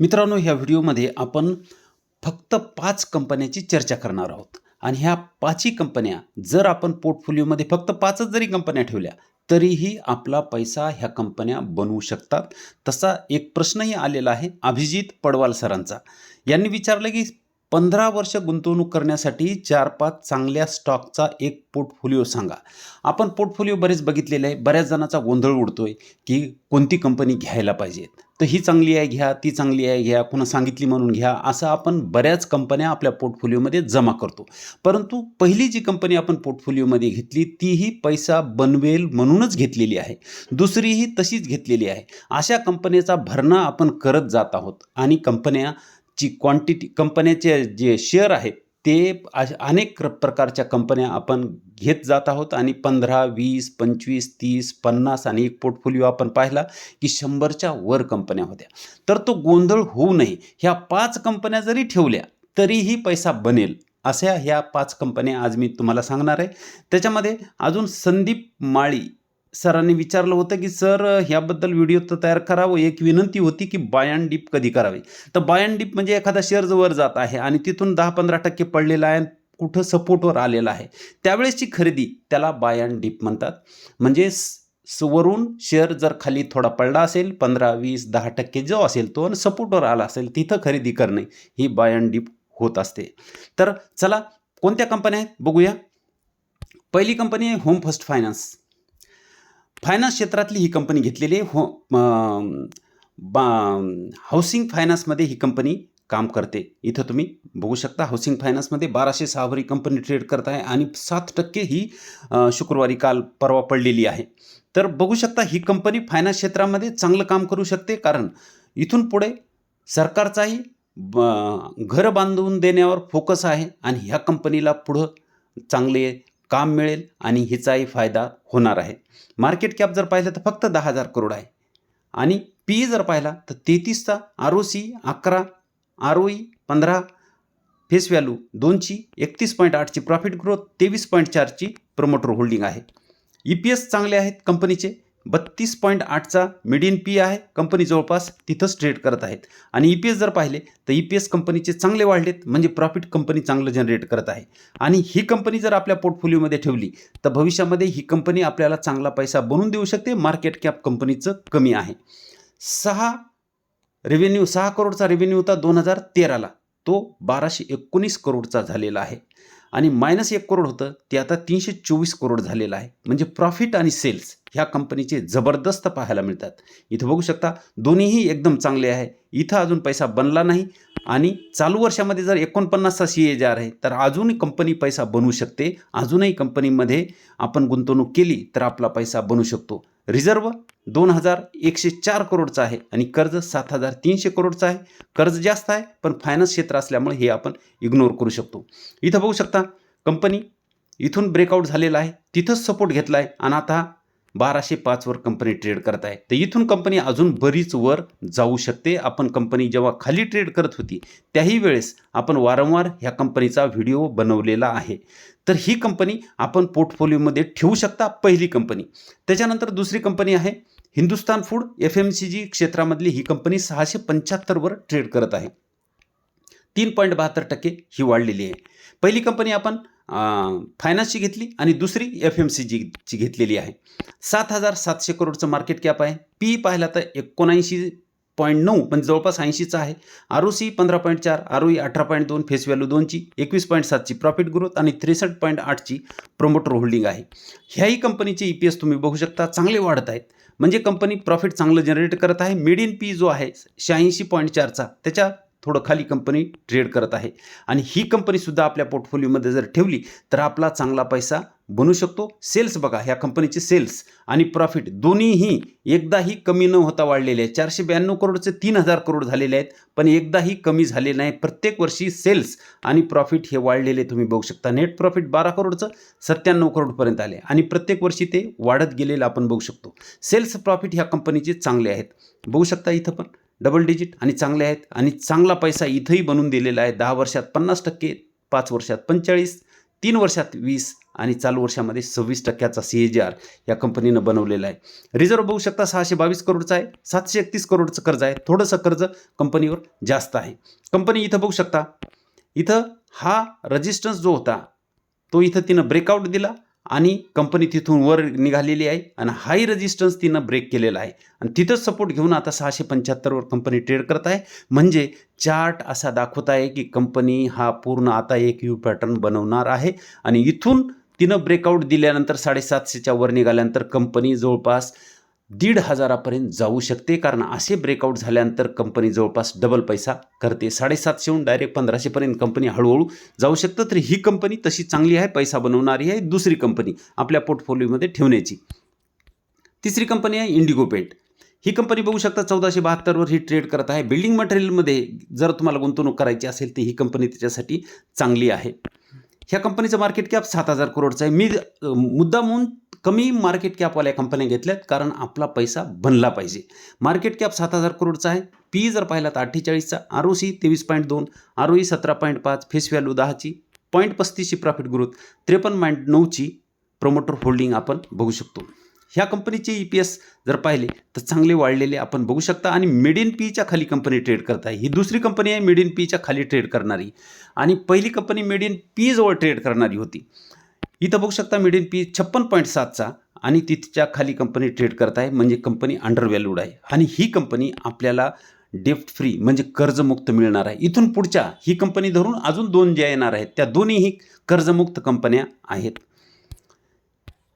मित्रांनो ह्या व्हिडिओमध्ये आपण फक्त पाच कंपन्याची चर्चा करणार आहोत. आणि ह्या पाचही कंपन्या जर आपण पोर्टफोलिओमध्ये फक्त पाचच जरी कंपन्या ठेवल्या तरीही आपला पैसा ह्या कंपन्या बनवू शकतात. तसा एक प्रश्नही आलेला आहे अभिजित पडवाल सरांचा. यांनी विचारलं की पंधरा वर्ष गुंतवणूक करण्यासाठी चार पाच चांगल्या स्टॉकचा एक पोर्टफोलिओ सांगा. आपण पोर्टफोलिओ बरेच बघितलेले आहे. बऱ्याच जणांचा गोंधळ उडतोय की कोणती कंपनी घ्यायला पाहिजे तर ही चांगली आहे घ्या. ती चांगली आहे घ्या. कुणा सांगितली म्हणून घ्या. असं आपण बऱ्याच कंपन्या आपल्या पोर्टफोलिओमध्ये जमा करतो. परंतु पहिली जी कंपनी आपण पोर्टफोलिओमध्ये घेतली तीही पैसा बनवेल म्हणूनच घेतलेली आहे. दुसरीही तशीच घेतलेली आहे. अशा कंपन्याचा भरणा आपण करत जात आहोत आणि कंपन्या जी क्वांटिटी कंपन्याचे जे शेअर आहेत ते अश- अनेक प्रकारच्या कंपन्या आपण घेत जात आहोत आणि पंधरा वीस पंचवीस तीस पन्नास आणि एक पोर्टफोलिओ आपण पाहिला की शंभरच्या वर कंपन्या होत्या. तर तो गोंधळ होऊ नये. ह्या पाच कंपन्या जरी ठेवल्या तरीही पैसा बनेल. अशा ह्या पाच कंपन्या आज मी तुम्हाला सांगणार आहे. त्याच्यामध्ये अजून संदीप माळी सरांनी विचारलं होतं की सर ह्याबद्दल व्हिडिओ तर तयार करावं. एक विनंती होती की बाय अँड डीप कधी करावी? तर बायन डीप म्हणजे एखादा शेअर वर जात आहे आणि तिथून दहा पंधरा टक्के पडलेला आहे आणि कुठं सपोर्टवर आलेला आहे. त्यावेळेसची खरेदी त्याला बाय अँड डीप म्हणतात. म्हणजे स- वरून शेअर जर खाली थोडा पडला असेल पंधरा वीस दहा टक्के जो असेल तो आणि सपोर्टवर आला असेल तिथं खरेदी करणे ही बाय अँड डीप होत असते. तर चला कोणत्या कंपन्या आहेत? बघूया. पहिली कंपनी आहे होम फर्स्ट फायनान्स. फायनान्स क्षेत्रातली ही कंपनी घेतलेली आहे. हो बा हाऊसिंग फायनान्समध्ये ही कंपनी काम करते. इथं तुम्ही बघू शकता हाऊसिंग फायनान्समध्ये बाराशे सहावारी कंपनी ट्रेड करत आहे आणि सात टक्के ही शुक्रवारी काल परवा पडलेली आहे. तर बघू शकता ही कंपनी फायनान्स क्षेत्रामध्ये चांगलं काम करू शकते. कारण इथून पुढे सरकारचाही ब- घर बांधून देण्यावर फोकस आहे आणि ह्या कंपनीला पुढं चांगले काम मिळेल आणि हिचाही फायदा होणार आहे. मार्केट कॅप जर पाहिलं तर फक्त दहा हजार करोड आहे. आणि पी जर पाहिला तर तेहतीसचा आर ओ सी अकरा आर ओ ई पंधरा फेस व्हॅल्यू दोनची एकतीस पॉईंट आठची प्रॉफिट ग्रोथ तेवीस पॉईंट चारची प्रमोटर होल्डिंग आहे. ई पी एस चांगले आहेत कंपनीचे बत्तीस पॉईंट आठचा मिडियन पी आहे. कंपनी जवळपास तिथंच ट्रेड करत आहेत. आणि ई पी एस जर पाहिले तर ई पी एस कंपनीचे चांगले वाढलेत म्हणजे प्रॉफिट कंपनी चांगलं जनरेट करत आहे. आणि ही कंपनी जर आपल्या पोर्टफोलिओमध्ये ठेवली तर भविष्यामध्ये ही कंपनी आपल्याला चांगला पैसा बनवून देऊ शकते. मार्केट कॅप कंपनीचं कमी आहे. सहा रेव्हेन्यू सहा करोडचा रेव्हेन्यू होता दोन हजार तेराला. तो बाराशे एकोणीस करोडचा झालेला आहे. आणि मायनस एक करोड होतं ते आता तीनशे चोवीस करोड झालेलं आहे. म्हणजे प्रॉफिट आणि सेल्स ह्या कंपनीचे जबरदस्त पाहायला मिळतात. इथं बघू शकता दोन्हीही एकदम चांगले आहे. इथं अजून पैसा बनला नाही आणि चालू वर्षामध्ये जर एकोणपन्नासचा सी ए आहे तर अजूनही कंपनी पैसा बनवू शकते. अजूनही कंपनीमध्ये आपण गुंतवणूक केली तर आपला पैसा बनू शकतो. रिझर्व दोन हजार एकशे चार करोडचा आहे आणि कर्ज सात हजार तीनशे करोडचं आहे. कर्ज जास्त आहे पण फायनान्स क्षेत्र असल्यामुळे हे आपण इग्नोर करू शकतो. इथं बघू शकता कंपनी इथून ब्रेकआउट झालेला आहे. तिथंच सपोर्ट घेतला आहे आणि आता बाराशे पाचवर कंपनी ट्रेड करत आहे तर इथून कंपनी अजून बरीच वर जाऊ शकते. आपण कंपनी जेव्हा खाली ट्रेड करत होती त्याही वेळेस आपण वारंवार ह्या कंपनीचा व्हिडिओ बनवलेला आहे. तर ही कंपनी आपण पोर्टफोलिओमध्ये ठेवू शकता पहिली कंपनी त्याच्यानंतर दुसरी कंपनी आहे Hindustan Food F M C जी क्षेत्रामधली ही कंपनी सहाशे पंच्याहत्तरवर ट्रेड करत आहे. तीन पॉईंट बहात्तर टक्के ही वाढलेली आहे. पहिली कंपनी आपण फायनान्सची घेतली आणि दुसरी एफ एम सी जीची घेतलेली आहे. सात हजार सातशे करोडचं मार्केट कॅप आहे. पी पाहिला तर एकोणऐंशी पॉईंट नऊ म्हणजे जवळपास ऐंशीचा आहे. आर ओ सी पंधरा पॉईंट चार आर ओ ई अठरा पॉईंट दोन फेस व्हॅल्यू दोनची एकवीस पॉईंट सातची प्रॉफिट ग्रोथ आणि त्रेसष्ट पॉईंट आठची प्रोमोटर होल्डिंग आहे. ह्याही कंपनीचे ई पी एस तुम्ही बघू शकता चांगले वाढत आहेत. म्हणजे कंपनी प्रॉफिट चांगलं जनरेट करत आहे. मिडियन पी जो आहे शहाऐंशी पॉईंट चारचा त्याच्या थोडं खाली कंपनी ट्रेड करत आहे. आणि ही कंपनीसुद्धा आपल्या पोर्टफोलिओमध्ये जर ठेवली तर आपला चांगला पैसा बनू शकतो. सेल्स बघा ह्या कंपनीचे सेल्स आणि प्रॉफिट दोन्हीही एकदाही कमी न होता वाढलेले आहेत. चारशे ब्याण्णव करोडचे तीन हजार करोड झालेले आहेत पण एकदाही कमी झाले नाही. प्रत्येक वर्षी सेल्स आणि प्रॉफिट हे वाढलेले तुम्ही बघू शकता नेट प्रॉफिट बारा करोडचं सत्त्याण्णव करोडपर्यंत आले. आणि प्रत्येक वर्षी ते वाढत गेलेलं आपण बघू शकतो. सेल्स प्रॉफिट ह्या कंपनीचे चांगले आहेत. बघू शकता इथं पण. डबल डिजिट आणि चांगले आहेत. आणि चांगला पैसा इथंही बनवून दिलेला आहे. दहा वर्षात पन्नास टक्के पाच वर्षात पंचेचाळीस तीन वर्षात वीस आणि चालू वर्षामध्ये सव्वीस टक्क्याचा सी ए जी आर या कंपनीनं बनवलेला आहे. रिझर्व्ह बघू शकता सहाशे बावीस करोडचा आहे. सातशे एकतीस करोडचं कर्ज आहे. थोडंसं कर्ज कंपनीवर जास्त आहे. कंपनी इथं बघू शकता. इथं हा रजिस्टन्स जो होता तो इथं तिनं ब्रेकआउट दिला. आणि कंपनी तिथून वर निघालेली आहे आणि हाय रेजिस्टन्स तिनं ब्रेक केलेला आहे. आणि तिथंच सपोर्ट घेऊन आता सहाशे पंच्याहत्तरवर कंपनी ट्रेड करत आहे. म्हणजे चार्ट असा दाखवत आहे की कंपनी हा पूर्ण आता एक यू पॅटर्न बनवणार आहे. आणि इथून तिनं ब्रेकआउट दिल्यानंतर साडेसातशेच्या वर निघाल्यानंतर कंपनी जवळपास दीड हजारापर्यंत जाऊ शकते. कारण असे ब्रेकआउट झाल्यानंतर कंपनी जवळपास डबल पैसा करते. साडेसातशेहून डायरेक्ट पंधराशेपर्यंत कंपनी हळूहळू जाऊ शकतं. तर ही कंपनी तशी चांगली आहे पैसा बनवणारी आहे दुसरी कंपनी आपल्या पोर्टफोलिओमध्ये ठेवण्याची. तिसरी कंपनी आहे इंडिगो पेंट ही कंपनी बघू शकता चौदाशे बहात्तरवर ही ट्रेड करत आहे. बिल्डिंग मटेरियलमध्ये जर तुम्हाला गुंतवणूक करायची असेल तर ही कंपनी त्याच्यासाठी चांगली आहे. ह्या कंपनीचं मार्केट कॅप सात हजार करोडचं आहे. मी मुद्दा म्हणून कमी मार्केट कॅपवाल्या कंपन्या घेतल्यात कारण आपला पैसा बनला पाहिजे. मार्केट कॅप सात हजार करोडचा आहे. पी जर पाहिला तर अठ्ठेचाळीसचा आर ओ सी तेवीस पॉईंट दोन आर ओ ई सतरा पॉईंट पाच फेस व्हॅल्यू दहाची पॉईंट पस्तीसची प्रॉफिट ग्रोथ त्रेपन्न पॉईंट नऊची प्रोमोटर होल्डिंग आपण बघू शकतो. ह्या कंपनीचे ई पी एस जर पाहिले तर चांगले वाढलेले आपण बघू शकता आणि मिड इन पीच्या खाली कंपनी ट्रेड करत आहे ही दुसरी कंपनी आहे मिड इन पीच्या खाली ट्रेड करणारी. आणि पहिली कंपनी मिड इन पीजवळ ट्रेड करणारी होती. इथं बघू शकता मिड इन पी छप्पन पॉईंट सातचा आणि तिथच्या खाली कंपनी ट्रेड करत आहे म्हणजे कंपनी अंडर व्हॅल्यूड आहे. आणि ही कंपनी आपल्याला डेफ्ट फ्री म्हणजे कर्जमुक्त मिळणार आहे. इथून पुढच्या ही कंपनी धरून अजून दोन ज्या येणार आहेत त्या दोन्हीही कर्जमुक्त कंपन्या आहेत.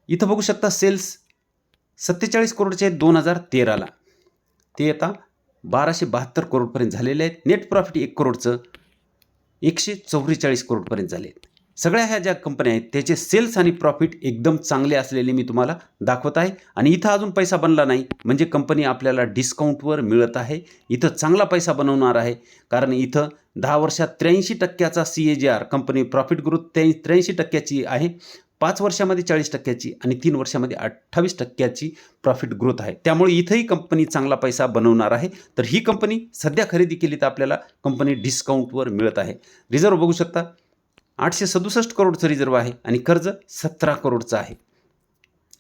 इथं बघू शकता सेल्स सत्तेचाळीस करोडचे आहेत दोन हजार तेराला. ते आता बाराशे बहात्तर करोडपर्यंत झालेले आहेत. नेट प्रॉफिट एक करोडचं एकशे चौवेचाळीस करोडपर्यंत झाले आहेत. सगळ्या ह्या ज्या कंपन्या आहेत त्याचे सेल्स आणि प्रॉफिट एकदम चांगले असलेले मी तुम्हाला दाखवत आहे. आणि इथं अजून पैसा बनला नाही म्हणजे कंपनी आपल्याला डिस्काउंटवर मिळत आहे. इथं चांगला पैसा बनवणार आहे. कारण इथं दहा वर्षात त्र्याऐंशी टक्क्याचा C A G R company profit growth त्र्या त्र्याऐंशी टक्क्याची आहे. पाच वर्षामध्ये चाळीस टक्क्याची आणि तीन वर्षामध्ये अठ्ठावीस टक्क्याची प्रॉफिट ग्रोथ आहे. त्यामुळे इथंही कंपनी चांगला पैसा बनवणार आहे. तर ही कंपनी सध्या खरेदी केली तर आपल्याला कंपनी डिस्काउंटवर मिळत आहे. रिझर्व बघू शकता. आठशे सदुसष्ट करोडचं रिझर्व आहे आणि कर्ज सतरा करोडचं आहे.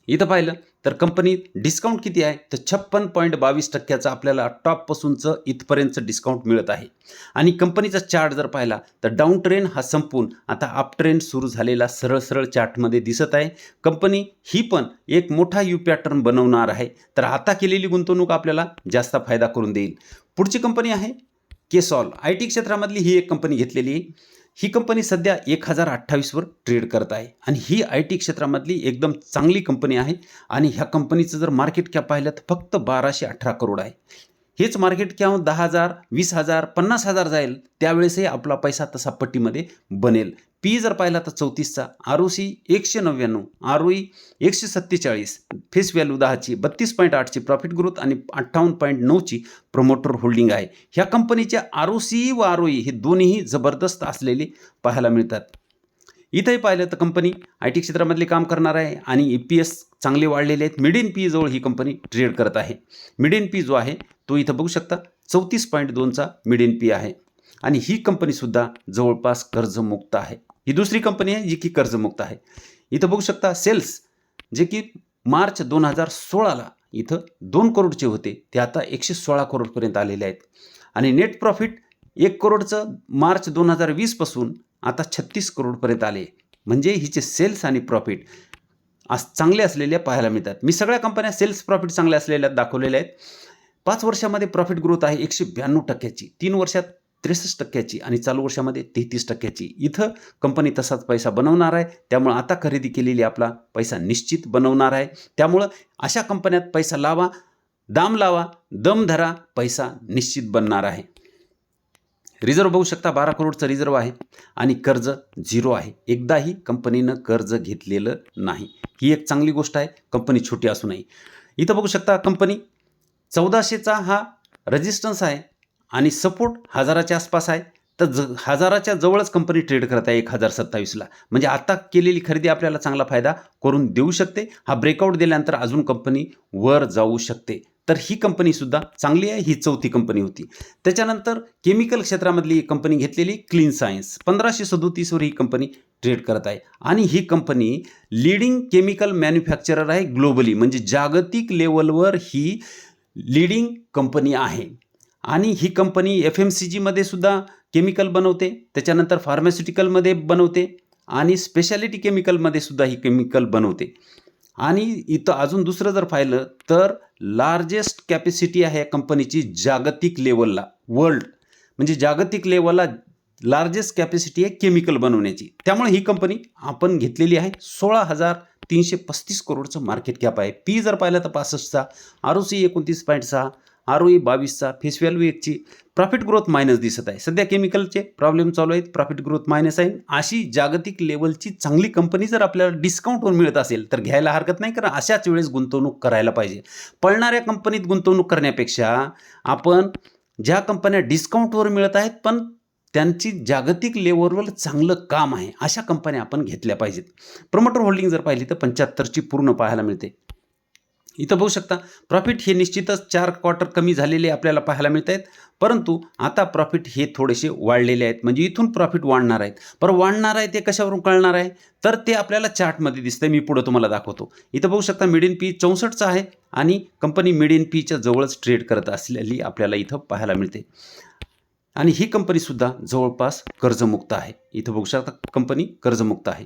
इथं पाहिलं तर कंपनीत डिस्काउंट किती आहे? तर छप्पन पॉईंट बावीस टक्क्याचं आपल्याला टॉपपासूनचं इथपर्यंतचं डिस्काउंट मिळत आहे. आणि कंपनीचा चार्ट जर पाहिला तर डाऊन ट्रेंड हा संपून आता अप ट्रेंड सुरू झालेला सरळ सरळ चार्टमध्ये दिसत आहे. कंपनी ही पण एक मोठा यू पॅटर्न बनवणार आहे. तर आता केलेली गुंतवणूक आपल्याला जास्त फायदा करून देईल. पुढची कंपनी आहे केसॉल. आय टी क्षेत्रामधली ही एक कंपनी घेतलेली आहे. ही कंपनी सध्या एक हजार अठ्ठावीसवर ट्रेड करत आहे. आणि ही आय टी क्षेत्रामधली एकदम चांगली कंपनी आहे. आणि ह्या कंपनीचं जर मार्केट कॅप पाहिलं तर फक्त बाराशे अठरा करोड आहे. हेच मार्केट कॅप दहा हजार वीस हजार पन्नास हजार जाईल. त्यावेळेसही आपला पैसा तसा पट्टीमध्ये बनेल. पी जर पाहिला तर चौतीसचा. आर ओ सी एकशे नव्याण्णव आर ओ ई एकशे सत्तेचाळीस फेस व्हॅल्यू दहाची बत्तीस पॉईंट आठची प्रॉफिट ग्रोथ आणि अठ्ठावन्न पॉईंट नऊची प्रोमोटर होल्डिंग आहे. ह्या कंपनीच्या आर ओ सी व आर ओ ई हे दोन्हीही जबरदस्त असलेले पाहायला मिळतात. इथंही पाहिलं तर कंपनी आय टी क्षेत्रामधले काम करणार आहे आणि ई पी एस चांगले वाढलेले आहेत. मिड इन पी जवळ ही कंपनी ट्रेड करत आहे. मिड इन पी जो आहे तो इथं बघू शकता. चौतीस पॉईंट दोनचा मिड इन पी आहे. आणि ही कंपनीसुद्धा जवळपास कर्जमुक्त आहे. ही दुसरी कंपनी आहे जी की कर्जमुक्त आहे. इथं बघू शकता सेल्स जे की मार्च दोन हजार सोळाला इथं दोन करोडचे होते. ते आता एकशे सोळा करोडपर्यंत आलेले आहेत. आणि नेट प्रॉफिट एक करोडचं मार्च दोन हजार वीसपासून आता छत्तीस करोडपर्यंत आले. म्हणजे हिचे सेल्स आणि प्रॉफिट आज चांगले असलेल्या पाहायला मिळतात. मी सगळ्या कंपन्या सेल्स प्रॉफिट चांगल्या असलेल्या दाखवलेल्या आहेत. पाच वर्षामध्ये प्रॉफिट ग्रोथ आहे एकशे ब्याण्णव टक्क्याची. तीन वर्षात त्रेसष्ट टक्क्याची आणि चालू वर्षामध्ये तेहतीस टक्क्याची. इथं कंपनी तसाच पैसा बनवणार आहे. त्यामुळं आता खरेदी केलेली आपला पैसा निश्चित बनवणार आहे. त्यामुळं अशा कंपन्यात पैसा लावा दाम लावा दम धरा पैसा निश्चित बनणार आहे. रिझर्व्ह बघू शकता बारा करोडचं रिझर्व्ह आहे आणि कर्ज झिरो आहे. एकदाही कंपनीनं कर्ज घेतलेलं नाही. ही एक चांगली गोष्ट आहे कंपनी छोटी असू नये इथं बघू शकता कंपनी चौदाशेचा हा रेजिस्टन्स आहे. आणि सपोर्ट हजाराच्या आसपास आहे. तर ज हजाराच्या जवळच कंपनी ट्रेड करत आहे एक हजार सत्तावीसला. म्हणजे आता केलेली खरेदी आपल्याला चांगला फायदा करून देऊ शकते. हा ब्रेकआउट दिल्यानंतर अजून कंपनी वर जाऊ शकते. तर ही कंपनीसुद्धा चांगली आहे ही चौथी कंपनी होती. त्याच्यानंतर केमिकल क्षेत्रामधली एक कंपनी घेतलेली क्लीन सायन्स पंधराशे सदोतीसवर ही कंपनी ट्रेड करत आहे. आणि ही कंपनी लिडिंग केमिकल मॅन्युफॅक्चरर आहे ग्लोबली म्हणजे जागतिक लेवलवर ही लिडिंग कंपनी आहे. आणि ही कंपनी एफ एम सी जीमध्ये सुद्धा केमिकल बनवते त्याच्यानंतर फार्मास्युटिकलमध्ये बनवते आणि स्पेशालिटी केमिकलमध्ये सुद्धा ही केमिकल बनवते. आणि इथं अजून दुसरं जर पाहिलं तर लार्जेस्ट कॅपॅसिटी आहे या कंपनीची जागतिक लेवलला वर्ल्ड म्हणजे जागतिक लेवलला लार्जेस्ट कॅपॅसिटी आहे केमिकल बनवण्याची. त्यामुळे ही कंपनी आपण घेतलेली आहे सोळा हजार तीनशे पस्तीस करोडचं मार्केट कॅप आहे. पी जर पाहिलं तर पासष्टचा आर ओ सी एकोणतीस पॉईंट सहा आर ओ ई बावीसचा फेस व्हॅल्यू एकची प्रॉफिट ग्रोथ मायनस दिसत आहे. सध्या केमिकलचे प्रॉब्लेम चालू आहेत प्रॉफिट ग्रोथ मायनस आहे. अशी जागतिक लेवलची चांगली कंपनी जर आपल्याला डिस्काउंटवर मिळत असेल तर घ्यायला हरकत नाही कारण अशाच वेळेस गुंतवणूक करायला पाहिजे. पळणाऱ्या कंपनीत गुंतवणूक करण्यापेक्षा आपण ज्या कंपन्या डिस्काउंटवर मिळत आहेत पण त्यांची जागतिक लेवलवर चांगलं काम आहे अशा कंपन्या आपण घेतल्या पाहिजेत. प्रमोटर होल्डिंग जर पाहिली तर पंच्याहत्तरची पूर्ण पाहायला मिळते. इथं बघू शकता प्रॉफिट हे निश्चितच चार क्वार्टर कमी झालेले आपल्याला पाहायला मिळत आहेत परंतु आता प्रॉफिट हे थोडेसे वाढलेले आहेत. म्हणजे इथून प्रॉफिट वाढणार आहेत. पर वाढणार आहे ते कशावरून कळणार आहे? तर ते आपल्याला चार्टमध्ये दिसतंय. मी पुढं तुम्हाला दाखवतो. इथं बघू शकता मिड इन पी चौसष्टचं आहे आणि कंपनी मिड पीच्या जवळच ट्रेड करत असलेली आपल्याला इथं पाहायला मिळते. आणि ही कंपनीसुद्धा जवळपास कर्जमुक्त आहे. इथं बघू शकता कंपनी कर्जमुक्त आहे.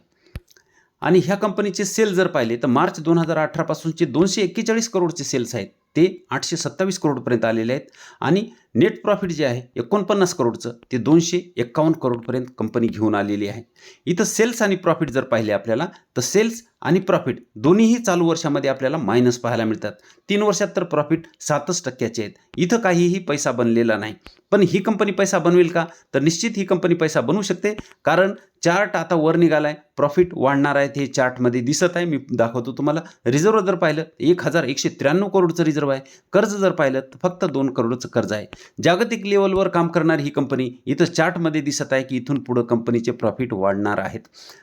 आणि ह्या कंपनीचे सेल जर पाहिले तर मार्च दोन हजार अठरापासूनचे दोनशे एक्केचाळीस करोडचे सेल्स आहेत. ते आठशे सत्तावीस करोडपर्यंत आलेले आहेत. आणि नेट प्रॉफिट जे आहे एकोणपन्नास करोडचं ते दोनशे एक्कावन्न करोडपर्यंत कंपनी घेऊन आलेली आहे. इथं सेल्स आणि प्रॉफिट जर पाहिले आपल्याला तर सेल्स आणि प्रॉफिट दोन्हीही चालू वर्षामध्ये आपल्याला मायनस पाहायला मिळतात. तीन वर्षात तर प्रॉफिट सातच टक्क्याचे आहेत. इथं काहीही पैसा बनलेला नाही. पण ही कंपनी पैसा बनवेल का? तर निश्चित ही कंपनी पैसा बनवू शकते. कारण चार्ट आता वर निघाला आहे प्रॉफिट वाढणार आहेत हे चार्टमध्ये दिसत आहे. मी दाखवतो तुम्हाला. रिझर्व जर पाहिलं एक हजार एकशे त्र्याण्णव करोडचं रिझर्व आहे कर्ज जर पाहिलं तर फक्त दोन करोडचं कर्ज आहे. जागतिक लेवलवर काम करणारी ही कंपनी इथं चार्टमध्ये दिसत आहे की इथून पुढं कंपनीचे प्रॉफिट वाढणार आहेत.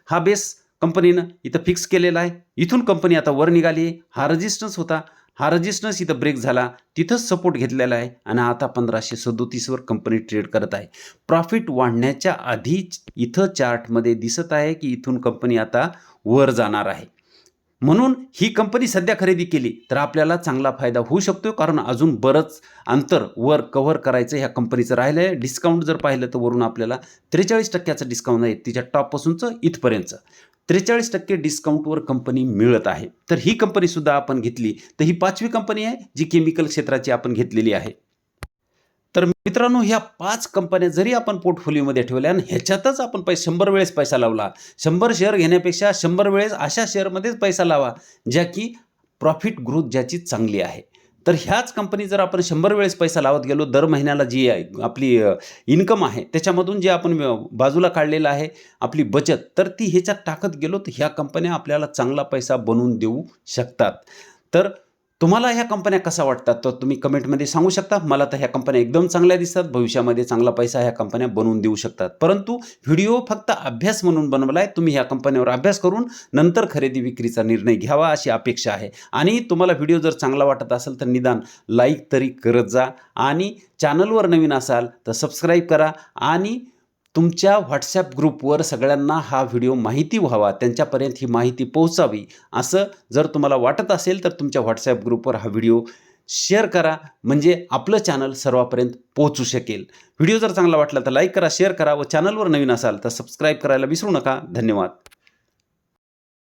हा बेस कंपनीनं इथं फिक्स केलेला आहे. इथून कंपनी आता वर निघाली आहे. हा रजिस्टन्स होता. हा रजिस्टन्स इथं ब्रेक झाला. तिथंच सपोर्ट घेतलेला आहे आणि आता पंधराशे सदोतीसवर कंपनी ट्रेड करत आहे. प्रॉफिट वाढण्याच्या आधीच इथं चार्टमध्ये दिसत आहे की इथून कंपनी आता वर जाणार आहे. म्हणून ही कंपनी सध्या खरेदी केली तर आपल्याला चांगला फायदा होऊ शकतो कारण अजून बरंच अंतर वर कव्हर करायचं ह्या कंपनीचं राहिलं आहे डिस्काउंट जर पाहिलं तर वरून आपल्याला त्रेचाळीस टक्क्याचं डिस्काउंट आहे तिच्या टॉपपासूनचं इथपर्यंतचं. त्रेचाळीस टक्के डिस्काउंटवर कंपनी मिळत आहे. तर ही कंपनीसुद्धा आपण घेतली. तर ही पाचवी कंपनी आहे जी केमिकल क्षेत्राची आपण घेतलेली आहे. तर मित्रांनो ह्या पाच कंपन्या जरी आपण पोर्टफोलिओमध्ये ठेवल्या आणि ह्याच्यातच आपण पैसे शंभर वेळेस पैसा लावला शंभर शेअर घेण्यापेक्षा शंभर वेळेस अशा शेअरमध्येच पैसा लावा ज्या की प्रॉफिट ग्रोथ ज्याची चांगली आहे. तर ह्याच कंपनी जर आपण शंभर वेळेस पैसा लावत गेलो दर महिन्याला जी आहे आपली इन्कम आहे त्याच्यामधून जे आपण बाजूला काढलेलं आहे आपली बचत तर ती ह्याच्यात टाकत गेलो तर ह्या कंपन्या आपल्याला चांगला पैसा बनवून देऊ शकतात. तर तुम्हाला ह्या कंपन्या कसा वाटतात? तर तुम्ही कमेंटमध्ये सांगू शकता. मला तर ह्या कंपन्या एकदम चांगल्या दिसतात. भविष्यामध्ये चांगला पैसा ह्या कंपन्या बनवून देऊ शकतात. परंतु व्हिडिओ फक्त अभ्यास म्हणून बनवला आहे तुम्ही ह्या कंपन्यावर अभ्यास करून नंतर खरेदी विक्रीचा निर्णय घ्यावा अशी अपेक्षा आहे. आणि तुम्हाला व्हिडिओ जर चांगला वाटत असेल तर निदान लाईक तरी करत जा. आणि चॅनलवर नवीन असाल तर सबस्क्राईब करा. आणि तुमच्या व्हॉट्सॲप ग्रुपवर सगळ्यांना हा व्हिडिओ माहिती व्हावा त्यांच्यापर्यंत ही माहिती पोहोचावी असं जर तुम्हाला वाटत असेल तर तुमच्या व्हॉट्सॲप ग्रुपवर हा व्हिडिओ शेअर करा म्हणजे आपलं चॅनल सर्वापर्यंत पोहोचू शकेल. व्हिडिओ जर चांगला वाटला तर लाईक करा शेअर करा व चॅनलवर नवीन असाल तर सबस्क्राईब करायला विसरू नका. धन्यवाद.